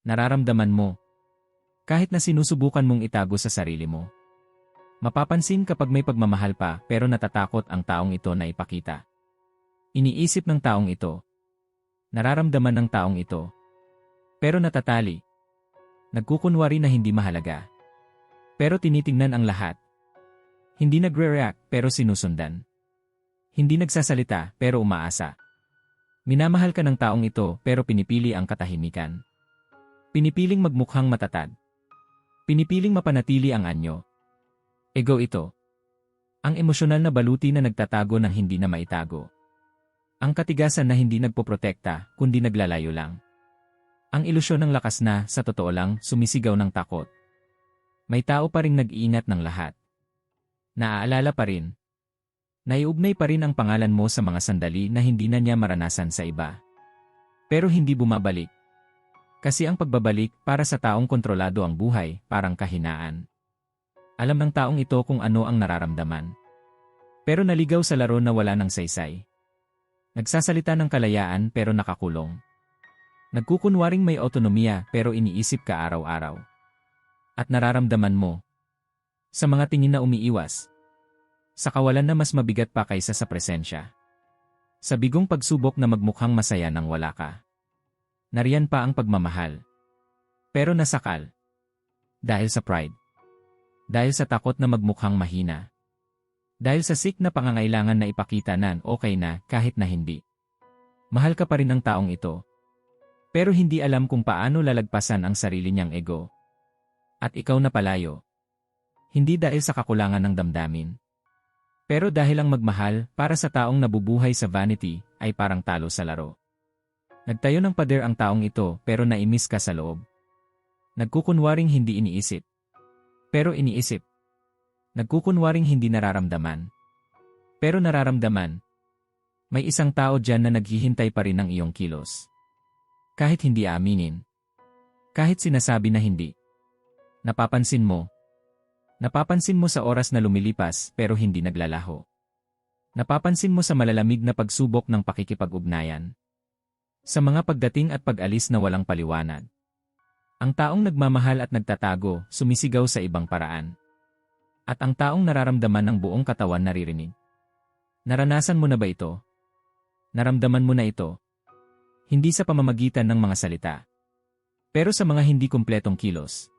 Nararamdaman mo. Kahit na sinusubukan mong itago sa sarili mo. Mapapansin kapag may pagmamahal pa pero natatakot ang taong ito na ipakita. Iniisip ng taong ito. Nararamdaman ng taong ito. Pero natatali. Nagkukunwari na hindi mahalaga. Pero tinitingnan ang lahat. Hindi nagre-react pero sinusundan. Hindi nagsasalita pero umaasa. Minamahal ka ng taong ito pero pinipili ang katahimikan. Pinipiling magmukhang matatag. Pinipiling mapanatili ang anyo. Ego ito. Ang emosyonal na baluti na nagtatago ng hindi na maitago. Ang katigasan na hindi nagpoprotekta, kundi naglalayo lang. Ang ilusyon ng lakas na, sa totoo lang, sumisigaw ng takot. May tao pa rin nag-iingat ng lahat. Naaalala pa rin. Naiugnay pa rin ang pangalan mo sa mga sandali na hindi na niya maranasan sa iba. Pero hindi bumabalik. Kasi ang pagbabalik para sa taong kontrolado ang buhay, parang kahinaan. Alam ng taong ito kung ano ang nararamdaman. Pero naligaw sa laro na wala ng saysay. Nagsasalita ng kalayaan pero nakakulong. Nagkukunwaring may autonomiya pero iniisip ka araw-araw. At nararamdaman mo. Sa mga tingin na umiiwas. Sa kawalan na mas mabigat pa kaysa sa presensya. Sa bigong pagsubok na magmukhang masaya nang wala ka. Nariyan pa ang pagmamahal. Pero nasakal. Dahil sa pride. Dahil sa takot na magmukhang mahina. Dahil sa sick na pangangailangan na ipakita na okay na kahit na hindi. Mahal ka pa rin ng taong ito. Pero hindi alam kung paano lalagpasan ang sarili niyang ego. At ikaw na palayo. Hindi dahil sa kakulangan ng damdamin. Pero dahil ang magmahal para sa taong nabubuhay sa vanity ay parang talo sa laro. Nagtayo ng pader ang taong ito pero naimis ka sa loob. Nagkukunwaring hindi iniisip. Pero iniisip. Nagkukunwaring hindi nararamdaman. Pero nararamdaman. May isang tao dyan na naghihintay pa rin ng iyong kilos. Kahit hindi aminin. Kahit sinasabi na hindi. Napapansin mo. Napapansin mo sa oras na lumilipas pero hindi naglalaho. Napapansin mo sa malalamig na pagsubok ng pakikipag-ugnayan. Sa mga pagdating at pag-alis na walang paliwanag. Ang taong nagmamahal at nagtatago, sumisigaw sa ibang paraan. At ang taong nararamdaman ng buong katawan naririnig. Naranasan mo na ba ito? Naramdaman mo na ito? Hindi sa pamamagitan ng mga salita. Pero sa mga hindi kumpletong kilos.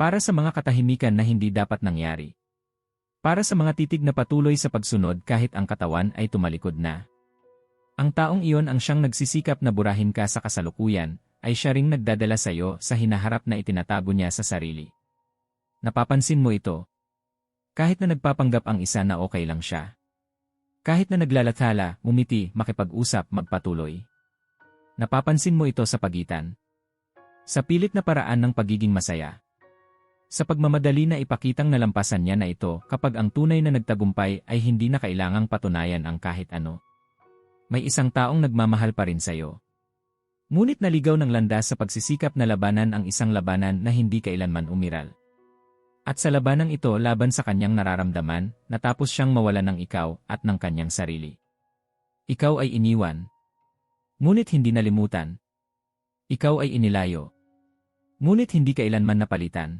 Para sa mga katahimikan na hindi dapat nangyari. Para sa mga titig na patuloy sa pagsunod kahit ang katawan ay tumalikod na. Ang taong iyon ang siyang nagsisikap na burahin ka sa kasalukuyan, ay siya ring nagdadala sa iyo sa hinaharap na itinatago niya sa sarili. Napapansin mo ito. Kahit na nagpapanggap ang isa na okay lang siya. Kahit na naglalathala, umiti, makipag-usap, magpatuloy. Napapansin mo ito sa pagitan. Sa pilit na paraan ng pagiging masaya. Sa pagmamadali na ipakitang nalampasan niya na ito kapag ang tunay na nagtagumpay ay hindi na kailangang patunayan ang kahit ano. May isang taong nagmamahal pa rin sa iyo. Ngunit naligaw ng landas sa pagsisikap na labanan ang isang labanan na hindi kailanman umiral. At sa labanang ito laban sa kanyang nararamdaman, natapos siyang mawalan ng ikaw at ng kanyang sarili. Ikaw ay iniwan. Ngunit hindi nalimutan. Ikaw ay inilayo. Ngunit hindi kailanman napalitan.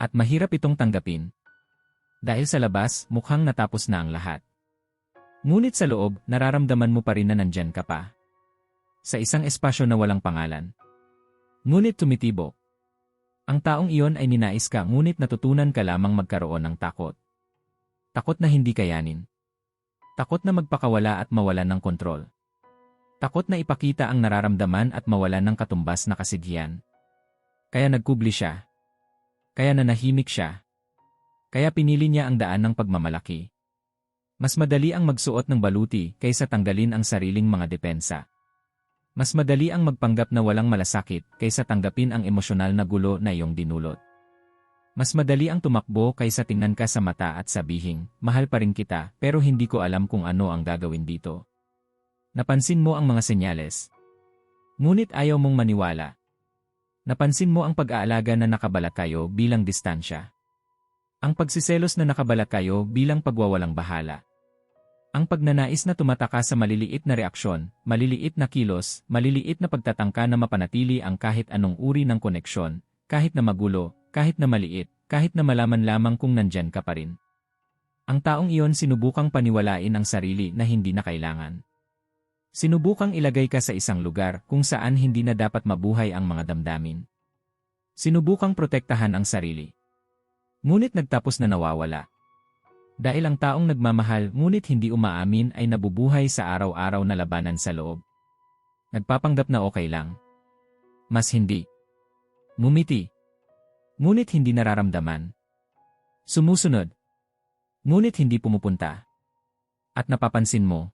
At mahirap itong tanggapin. Dahil sa labas, mukhang natapos na ang lahat. Ngunit sa loob, nararamdaman mo pa rin na nandyan ka pa sa isang espasyo na walang pangalan. Ngunit tumitibo. Ang taong iyon ay ninais ka ngunit natutunan ka lamang magkaroon ng takot. Takot na hindi kayanin. Takot na magpakawala at mawalan ng kontrol. Takot na ipakita ang nararamdaman at mawalan ng katumbas na kasighian. Kaya nagkubli siya. Kaya nanahimik siya. Kaya pinili niya ang daan ng pagmamalaki. Mas madali ang magsuot ng baluti kaysa tanggalin ang sariling mga depensa. Mas madali ang magpanggap na walang malasakit kaysa tanggapin ang emosyonal na gulo na iyong dinulot. Mas madali ang tumakbo kaysa tingnan ka sa mata at sabihin, mahal pa rin kita pero hindi ko alam kung ano ang gagawin dito. Napansin mo ang mga senyales. Ngunit ayaw mong maniwala. Napansin mo ang pag-aalaga na nakabalat kayo bilang distansya. Ang pagsiselos na nakabalat kayo bilang pagwawalang bahala. Ang pagnanais na tumataka sa maliliit na reaksyon, maliliit na kilos, maliliit na pagtatangka na mapanatili ang kahit anong uri ng koneksyon, kahit na magulo, kahit na maliit, kahit na malaman lamang kung nandyan ka pa rin. Ang taong iyon sinubukang paniwalain ang sarili na hindi na kailangan. Sinubukang ilagay ka sa isang lugar kung saan hindi na dapat mabuhay ang mga damdamin. Sinubukang protektahan ang sarili. Ngunit nagtapos na nawawala. Dahil ang taong nagmamahal ngunit hindi umaamin ay nabubuhay sa araw-araw na labanan sa loob. Nagpapanggap na okay lang. Mas hindi. Mumiti. Ngunit hindi nararamdaman. Sumusunod. Ngunit hindi pumupunta. At napapansin mo.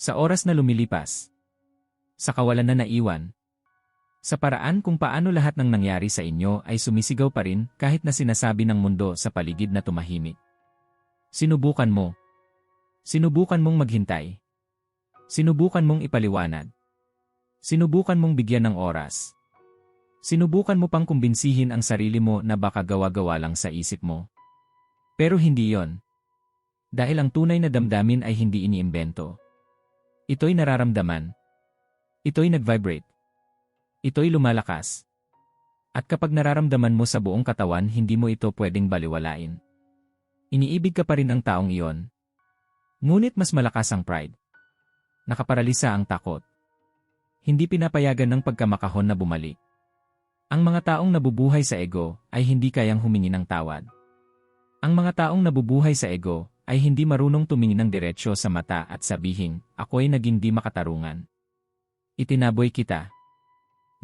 Sa oras na lumilipas. Sa kawalan na naiwan. Sa paraan kung paano lahat ng nangyari sa inyo ay sumisigaw pa rin kahit na sinasabi ng mundo sa paligid na tumahimik. Sinubukan mo. Sinubukan mong maghintay. Sinubukan mong ipaliwanag. Sinubukan mong bigyan ng oras. Sinubukan mo pang kumbinsihin ang sarili mo na baka gawa-gawa lang sa isip mo. Pero hindi yon. Dahil ang tunay na damdamin ay hindi iniimbento. Ito'y nararamdaman. Ito'y nag-vibrate. Ito'y lumalakas. At kapag nararamdaman mo sa buong katawan hindi mo ito pwedeng baliwalain. Iniibig ka pa rin ang taong iyon. Ngunit mas malakas ang pride. Nakaparalisa ang takot. Hindi pinapayagan ng pagkamakahon na bumalik. Ang mga taong nabubuhay sa ego ay hindi kayang humingi ng tawad. Ang mga taong nabubuhay sa ego ay hindi marunong tumingin ng diretsyo sa mata at sabihin, ako'y naging di makatarungan. Itinaboy kita.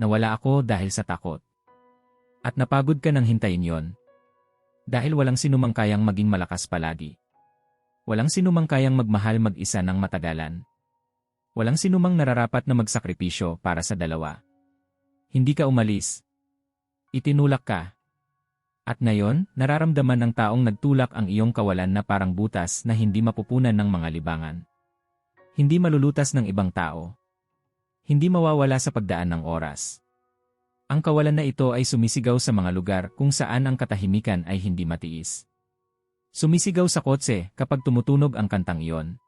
Nawala ako dahil sa takot. At napagod ka ng hintayin yon, dahil walang sinumang kayang maging malakas palagi. Walang sinumang kayang magmahal mag-isa ng matagalan. Walang sinumang nararapat na magsakripisyo para sa dalawa. Hindi ka umalis. Itinulak ka. At ngayon, nararamdaman ng taong nagtulak ang iyong kawalan na parang butas na hindi mapupunan ng mga libangan. Hindi malulutas ng ibang tao. Hindi mawawala sa pagdaan ng oras. Ang kawalan na ito ay sumisigaw sa mga lugar kung saan ang katahimikan ay hindi matiis. Sumisigaw sa kotse kapag tumutunog ang kantang iyon.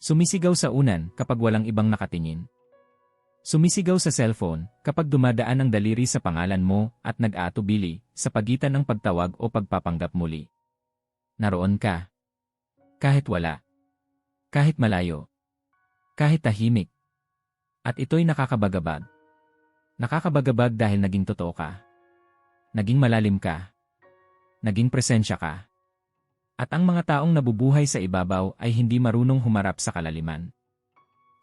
Sumisigaw sa unan kapag walang ibang nakatingin. Sumisigaw sa cellphone kapag dumadaan ang daliri sa pangalan mo at nag-aatubili sa pagitan ng pagtawag o pagpapanggap muli. Naroon ka. Kahit wala. Kahit malayo. Kahit tahimik. At ito'y nakakabagabag. Nakakabagabag dahil naging totoo ka. Naging malalim ka. Naging presensya ka. At ang mga taong nabubuhay sa ibabaw ay hindi marunong humarap sa kalaliman.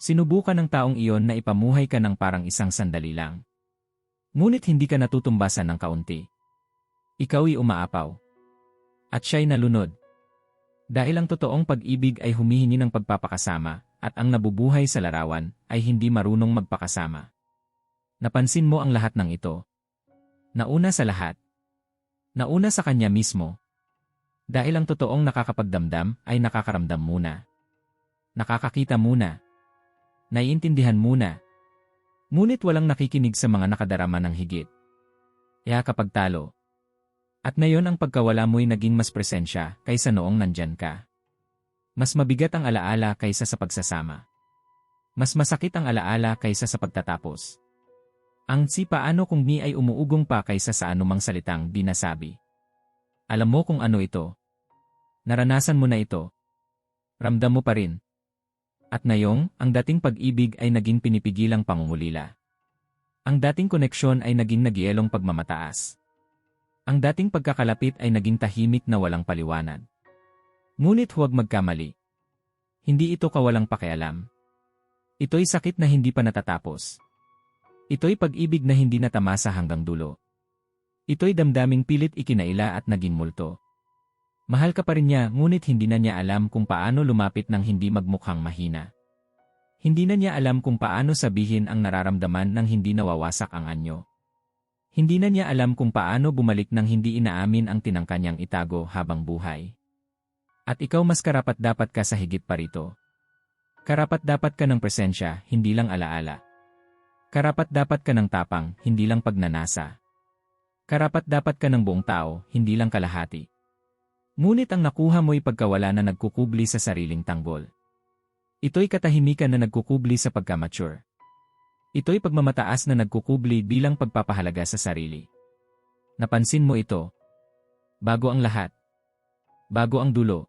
Sinubukan ng taong iyon na ipamuhay ka ng parang isang sandali lang. Ngunit hindi ka natutumbasan ng kaunti. Ikaw'y umaapaw. At siya'y nalunod. Dahil ang totoong pag-ibig ay humihingi ng pagpapakasama, at ang nabubuhay sa larawan ay hindi marunong magpakasama. Napansin mo ang lahat ng ito. Nauna sa lahat. Nauna sa kanya mismo. Dahil ang totoong nakakapagdamdam ay nakakaramdam muna. Nakakakita muna. Naiintindihan muna. Ngunit walang nakikinig sa mga nakadarama ng higit. Kaya kapag talo. At ngayon ang pagkawala mo'y naging mas presensya kaysa noong nandyan ka. Mas mabigat ang alaala kaysa sa pagsasama. Mas masakit ang alaala kaysa sa pagtatapos. Ang si paano kung ni ay umuugong pa kaysa sa anumang salitang di nasabi. Alam mo kung ano ito. Naranasan mo na ito. Ramdam mo pa rin. At ngayong, ang dating pag-ibig ay naging pinipigilang pangungulila. Ang dating koneksyon ay naging nagyelong pagmamataas. Ang dating pagkakalapit ay naging tahimik na walang paliwanag. Ngunit huwag magkamali. Hindi ito kawalang pakialam. Ito'y sakit na hindi pa natatapos. Ito'y pag-ibig na hindi natamasa hanggang dulo. Ito'y damdaming pilit ikinaila at naging multo. Mahal ka pa rin niya ngunit hindi na niya alam kung paano lumapit ng hindi magmukhang mahina. Hindi na niya alam kung paano sabihin ang nararamdaman ng hindi nawawasak ang anyo. Hindi na niya alam kung paano bumalik ng hindi inaamin ang tinangkanyang itago habang buhay. At ikaw mas karapat dapat ka sa higit pa rito. Karapat dapat ka ng presensya, hindi lang alaala. Karapat dapat ka ng tapang, hindi lang pagnanasa. Karapat dapat ka ng buong tao, hindi lang kalahati. Ngunit ang nakuha mo'y pagkawala na nagkukubli sa sariling tanggol. Ito'y katahimikan na nagkukubli sa pagkamature. Ito'y pagmamataas na nagkukubli bilang pagpapahalaga sa sarili. Napansin mo ito. Bago ang lahat. Bago ang dulo.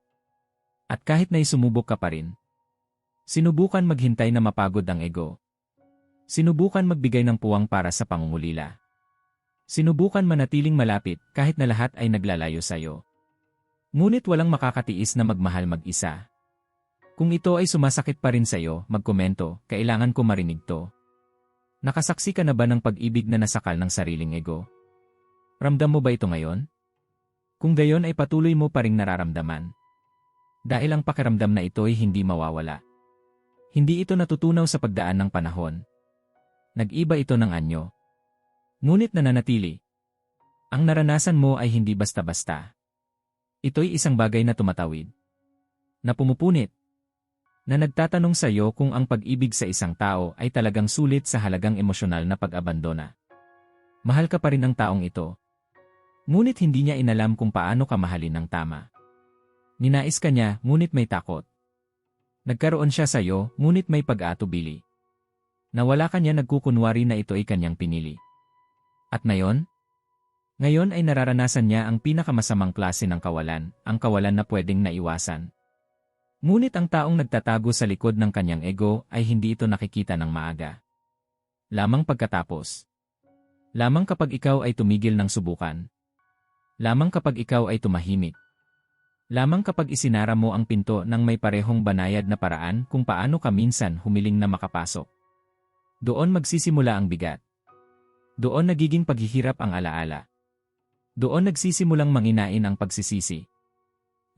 At kahit na isumubok ka pa rin. Sinubukan maghintay na mapagod ang ego. Sinubukan magbigay ng puwang para sa pangungulila. Sinubukan manatiling malapit kahit na lahat ay naglalayo sa iyo. Ngunit walang makakatiis na magmahal mag-isa. Kung ito ay sumasakit pa rin sa iyo, magkomento, kailangan ko marinig to. Nakasaksi ka na ba ng pag-ibig na nasakal ng sariling ego? Ramdam mo ba ito ngayon? Kung gayon ay patuloy mo pa ring nararamdaman. Dahil ang pakiramdam na ito ay hindi mawawala. Hindi ito natutunaw sa pagdaan ng panahon. Nag-iba ito ng anyo. Ngunit nananatili. Ang naranasan mo ay hindi basta-basta. Ito'y isang bagay na tumatawid. Na pumupunit. Na nagtatanong sa iyo kung ang pag-ibig sa isang tao ay talagang sulit sa halagang emosyonal na pag-abandona. Mahal ka pa rin ang taong ito. Ngunit hindi niya inalam kung paano ka mahalin ng tama. Ninais ka niya, ngunit may takot. Nagkaroon siya sa iyo, ngunit may pag-atubili. Nawala ka niya nagkukunwari na ito ay kanyang pinili. At ngayon, ngayon ay nararanasan niya ang pinakamasamang klase ng kawalan, ang kawalan na pwedeng naiwasan. Ngunit ang taong nagtatago sa likod ng kanyang ego ay hindi ito nakikita ng maaga. Lamang pagkatapos. Lamang kapag ikaw ay tumigil ng subukan. Lamang kapag ikaw ay tumahimik. Lamang kapag isinara mo ang pinto ng may parehong banayad na paraan kung paano ka minsan humiling na makapasok. Doon magsisimula ang bigat. Doon nagiging paghihirap ang alaala. Doon nagsisimulang manginain ang pagsisisi.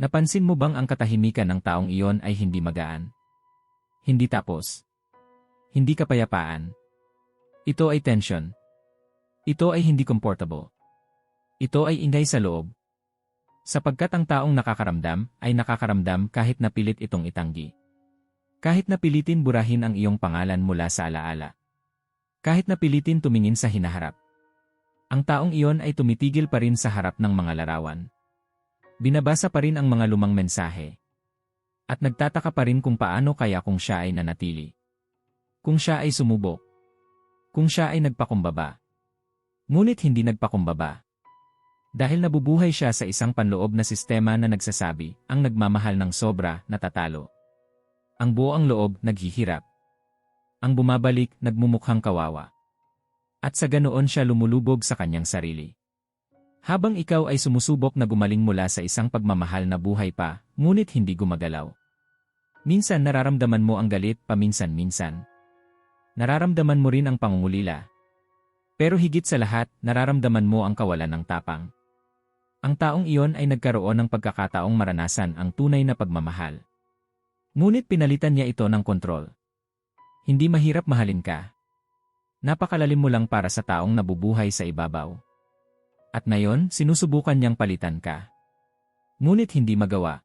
Napansin mo bang ang katahimikan ng taong iyon ay hindi magaan? Hindi tapos. Hindi kapayapaan. Ito ay tension. Ito ay hindi comfortable. Ito ay ingay sa loob. Sapagkat ang taong nakakaramdam ay nakakaramdam kahit napilit itong itanggi. Kahit napilitin burahin ang iyong pangalan mula sa alaala. Kahit napilitin tumingin sa hinaharap. Ang taong iyon ay tumitigil pa rin sa harap ng mga larawan. Binabasa pa rin ang mga lumang mensahe. At nagtataka pa rin kung paano kaya kung siya ay nanatili. Kung siya ay sumubok. Kung siya ay nagpakumbaba. Ngunit hindi nagpakumbaba. Dahil nabubuhay siya sa isang panloob na sistema na nagsasabi, ang nagmamahal ng sobra, natatalo. Ang buo ang loob, naghihirap. Ang bumabalik, nagmumukhang kawawa. At sa ganoon siya lumulubog sa kanyang sarili. Habang ikaw ay sumusubok na gumaling mula sa isang pagmamahal na buhay pa, ngunit hindi gumagalaw. Minsan nararamdaman mo ang galit paminsan-minsan. Nararamdaman mo rin ang pangungulila. Pero higit sa lahat, nararamdaman mo ang kawalan ng tapang. Ang taong iyon ay nagkaroon ng pagkakataong maranasan ang tunay na pagmamahal. Ngunit pinalitan niya ito ng kontrol. Hindi mahirap mahalin ka, Napakalalim mo lang para sa taong nabubuhay sa ibabaw. At ngayon, sinusubukan niyang palitan ka. Ngunit hindi magawa.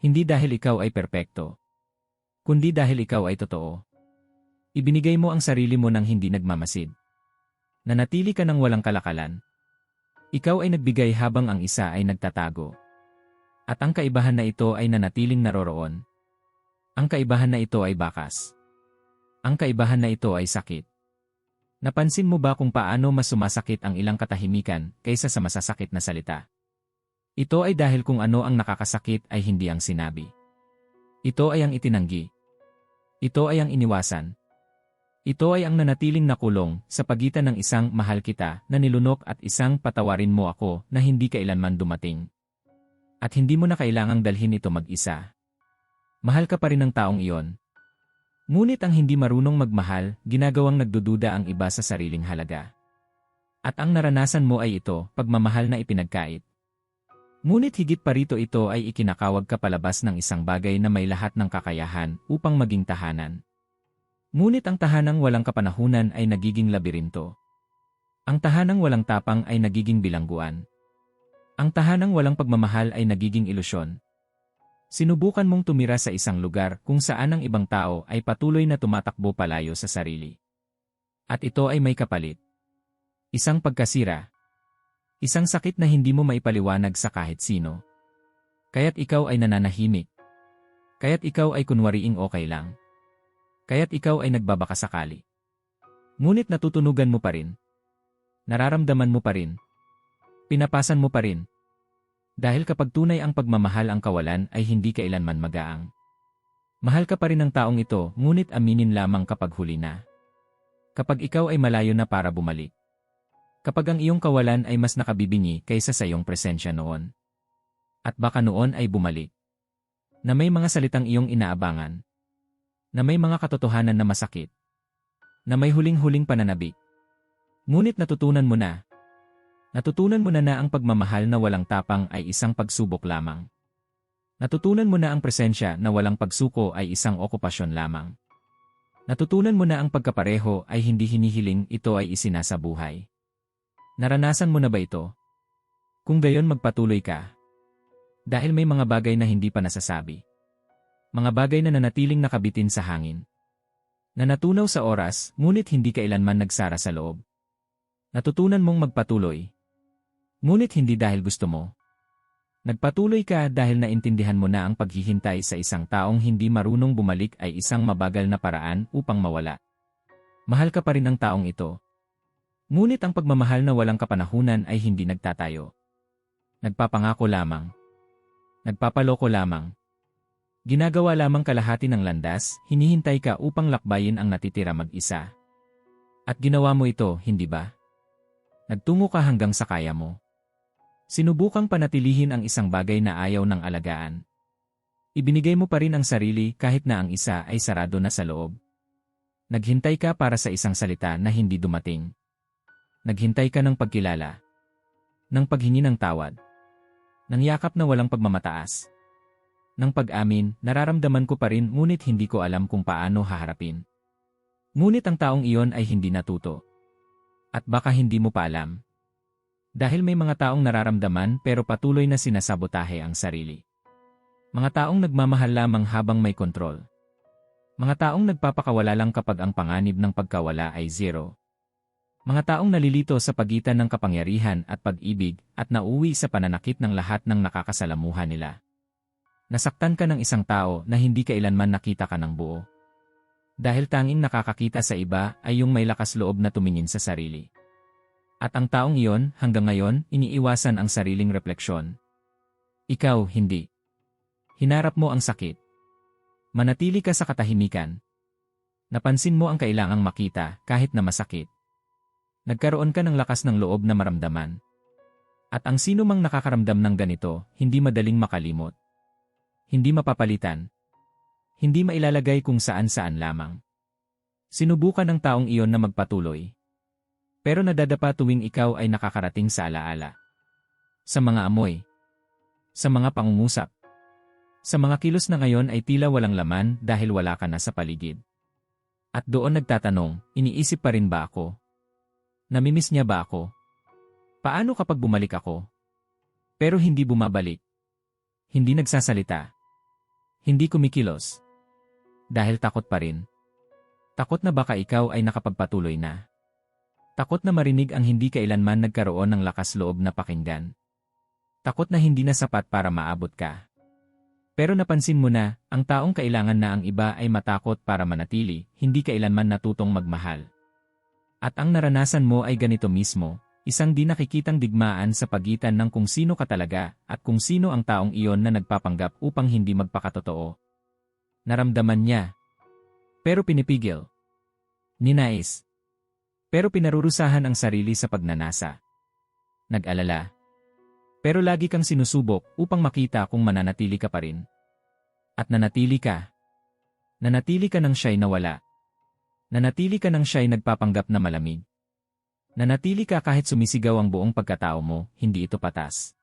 Hindi dahil ikaw ay perpekto. Kundi dahil ikaw ay totoo. Ibinigay mo ang sarili mo nang hindi nagmamasid. Nanatili ka ng walang kalakalan. Ikaw ay nagbigay habang ang isa ay nagtatago. At ang kaibahan na ito ay nanatiling naroroon. Ang kaibahan na ito ay bakas. Ang kaibahan na ito ay sakit. Napansin mo ba kung paano mas sumasakit ang ilang katahimikan kaysa sa masasakit na salita? Ito ay dahil kung ano ang nakakasakit ay hindi ang sinabi. Ito ay ang itinanggi. Ito ay ang iniwasan. Ito ay ang nanatiling nakulong sa pagitan ng isang mahal kita na nilunok at isang patawarin mo ako na hindi kailanman dumating. At hindi mo na kailangang dalhin ito mag-isa. Mahal ka pa rin ng taong iyon, Ngunit ang hindi marunong magmahal, ginagawang nagdududa ang iba sa sariling halaga. At ang naranasan mo ay ito, pagmamahal na ipinagkait. Ngunit higit pa rito ito ay ikinakawag ka palabas ng isang bagay na may lahat ng kakayahan upang maging tahanan. Ngunit ang tahanang walang kapanahunan ay nagiging labirinto. Ang tahanang walang tapang ay nagiging bilangguan. Ang tahanang walang pagmamahal ay nagiging ilusyon. Sinubukan mong tumira sa isang lugar kung saan ang ibang tao ay patuloy na tumatakbo palayo sa sarili. At ito ay may kapalit. Isang pagkasira. Isang sakit na hindi mo maipaliwanag sa kahit sino. Kaya't ikaw ay nananahimik. Kaya't ikaw ay kunwariing okay lang. Kaya't ikaw ay nagbabakasakali. Ngunit natutunugan mo pa rin. Nararamdaman mo pa rin. Pinapasan mo pa rin. Dahil kapag tunay ang pagmamahal ang kawalan ay hindi kailanman magaang. Mahal ka pa rin ng taong ito, ngunit aminin lamang kapag huli na. Kapag ikaw ay malayo na para bumalik. Kapag ang iyong kawalan ay mas nakabibingi kaysa sa iyong presensya noon. At baka noon ay bumalik. Na may mga salitang iyong inaabangan. Na may mga katotohanan na masakit. Na may huling-huling pananabik. Ngunit natutunan mo na. Natutunan mo na na ang pagmamahal na walang tapang ay isang pagsubok lamang. Natutunan mo na ang presensya na walang pagsuko ay isang okupasyon lamang. Natutunan mo na ang pagkapareho ay hindi hinihiling ito ay isinasabuhay. Naranasan mo na ba ito? Kung gayon magpatuloy ka. Dahil may mga bagay na hindi pa nasasabi. Mga bagay na nanatiling nakabitin sa hangin. Na natunaw sa oras, ngunit hindi kailanman nagsara sa loob. Natutunan mong magpatuloy. Ngunit hindi dahil gusto mo. Nagpatuloy ka dahil naintindihan mo na ang paghihintay sa isang taong hindi marunong bumalik ay isang mabagal na paraan upang mawala. Mahal ka pa rin ang taong ito, Ngunit ang pagmamahal na walang kapanahunan ay hindi nagtatayo. Nagpapangako lamang. Nagpapaloko lamang. Ginagawa lamang kalahati ng landas, hinihintay ka upang lakbayin ang natitira mag-isa. At ginawa mo ito, hindi ba? Nagtungo ka hanggang sa kaya mo. Sinubukang panatilihin ang isang bagay na ayaw ng alagaan. Ibinigay mo pa rin ang sarili kahit na ang isa ay sarado na sa loob. Naghintay ka para sa isang salita na hindi dumating. Naghintay ka ng pagkilala. Ng paghingi ng tawad. Ng yakap na walang pagmamataas. Ng pag-amin, nararamdaman ko pa rin ngunit hindi ko alam kung paano haharapin. Ngunit ang taong iyon ay hindi natuto. At baka hindi mo pa alam. Dahil may mga taong nararamdaman pero patuloy na sinasabotahe ang sarili. Mga taong nagmamahal lamang habang may kontrol. Mga taong nagpapakawala lang kapag ang panganib ng pagkawala ay zero. Mga taong nalilito sa pagitan ng kapangyarihan at pag-ibig at nauwi sa pananakit ng lahat ng nakakasalamuhan nila. Nasaktan ka ng isang tao na hindi kailanman nakita ka ng buo. Dahil tanging nakakakita sa iba ay yung may lakas loob na tumingin sa sarili. At ang taong iyon, hanggang ngayon, iniiwasan ang sariling refleksyon. Ikaw, hindi. Hinarap mo ang sakit. Manatili ka sa katahimikan. Napansin mo ang kailangang makita kahit na masakit. Nagkaroon ka ng lakas ng loob na maramdaman. At ang sino mang nakakaramdam ng ganito, hindi madaling makalimot. Hindi mapapalitan. Hindi mailalagay kung saan-saan lamang. Sinubukan ng taong iyon na magpatuloy. Pero nadadapa tuwing ikaw ay nakakarating sa alaala. Sa mga amoy. Sa mga pangungusap. Sa mga kilos na ngayon ay tila walang laman dahil wala ka na sa paligid. At doon nagtatanong, iniisip pa rin ba ako? Namimiss niya ba ako? Paano kapag bumalik ako? Pero hindi bumabalik. Hindi nagsasalita. Hindi kumikilos. Dahil takot pa rin. Takot na baka ikaw ay nakapagpatuloy na. Takot na marinig ang hindi kailanman nagkaroon ng lakas loob na pakinggan. Takot na hindi na sapat para maabot ka. Pero napansin mo na, ang taong kailangan na ang iba ay matakot para manatili, hindi kailanman natutong magmahal. At ang naranasan mo ay ganito mismo, isang di nakikitang digmaan sa pagitan ng kung sino ka talaga at kung sino ang taong iyon na nagpapanggap upang hindi magpakatotoo. Naramdaman niya. Pero pinipigil. Ninais. Pero pinarurusahan ang sarili sa pagnanasa. Nag-alala. Pero lagi kang sinusubok upang makita kung mananatili ka pa rin. At nanatili ka. Nanatili ka ng siya'y nawala. Nanatili ka nang siya'y nagpapanggap na malamig. Nanatili ka kahit sumisigaw ang buong pagkatao mo, hindi ito patas.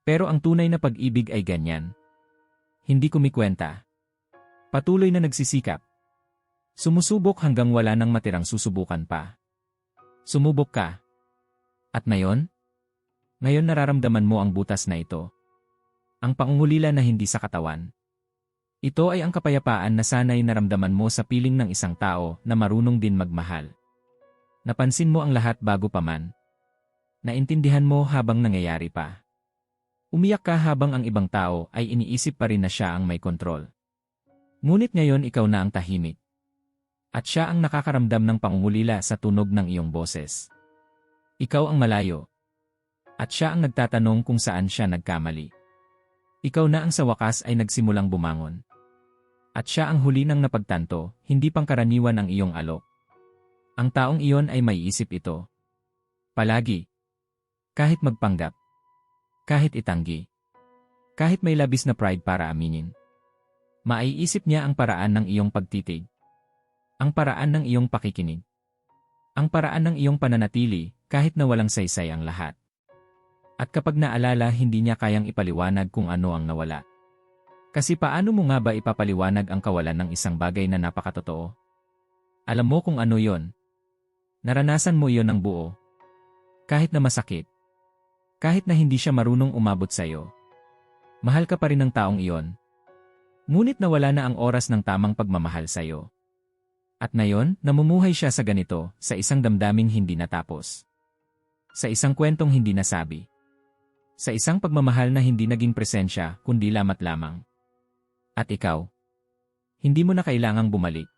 Pero ang tunay na pag-ibig ay ganyan. Hindi kumikwenta. Patuloy na nagsisikap. Sumusubok hanggang wala nang matirang susubukan pa. Sumubok ka. At ngayon? Ngayon nararamdaman mo ang butas na ito. Ang pangungulila na hindi sa katawan. Ito ay ang kapayapaan na sanay naramdaman mo sa piling ng isang tao na marunong din magmahal. Napansin mo ang lahat bago pa man. Naintindihan mo habang nangyayari pa. Umiyak ka habang ang ibang tao ay iniisip pa rin na siya ang may kontrol. Ngunit ngayon ikaw na ang tahimik. At siya ang nakakaramdam ng pangungulila sa tunog ng iyong boses. Ikaw ang malayo. At siya ang nagtatanong kung saan siya nagkamali. Ikaw na ang sa wakas ay nagsimulang bumangon. At siya ang huli ng napagtanto, hindi pangkaraniwan ang iyong alok. Ang taong iyon ay may isip ito. Palagi. Kahit magpanggap. Kahit itanggi. Kahit may labis na pride para aminin. Maiisip niya ang paraan ng iyong pagtitig. Ang paraan ng iyong pakikinig. Ang paraan ng iyong pananatili, kahit na walang saysay ang lahat. At kapag naalala hindi niya kayang ipaliwanag kung ano ang nawala. Kasi paano mo nga ba ipapaliwanag ang kawalan ng isang bagay na napakatotoo? Alam mo kung ano yon. Naranasan mo yon ng buo. Kahit na masakit. Kahit na hindi siya marunong umabot sa'yo. Mahal ka pa rin ng taong iyon. Ngunit nawala na ang oras ng tamang pagmamahal sa'yo. At ngayon, namumuhay siya sa ganito, sa isang damdaming hindi natapos. Sa isang kwentong hindi nasabi. Sa isang pagmamahal na hindi naging presensya, kundi lamat lamang. At ikaw? Hindi mo na kailangang bumalik.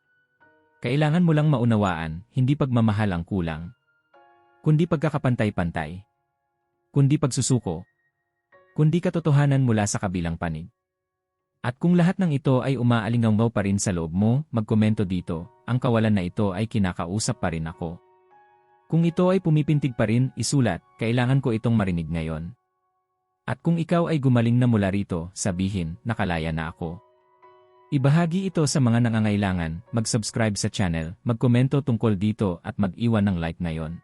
Kailangan mo lang maunawaan, hindi pagmamahal ang kulang. Kundi pagkakapantay-pantay. Kundi pagsusuko. Kundi katotohanan mula sa kabilang panig. At kung lahat ng ito ay umaalingaw pa rin sa loob mo, magkomento dito, ang kawalan na ito ay kinakausap pa rin ako. Kung ito ay pumipintig pa rin, isulat, kailangan ko itong marinig ngayon. At kung ikaw ay gumaling na mula rito, sabihin, nakalaya na ako. Ibahagi ito sa mga nangangailangan, mag-subscribe sa channel, magkomento tungkol dito at mag-iwan ng like ngayon.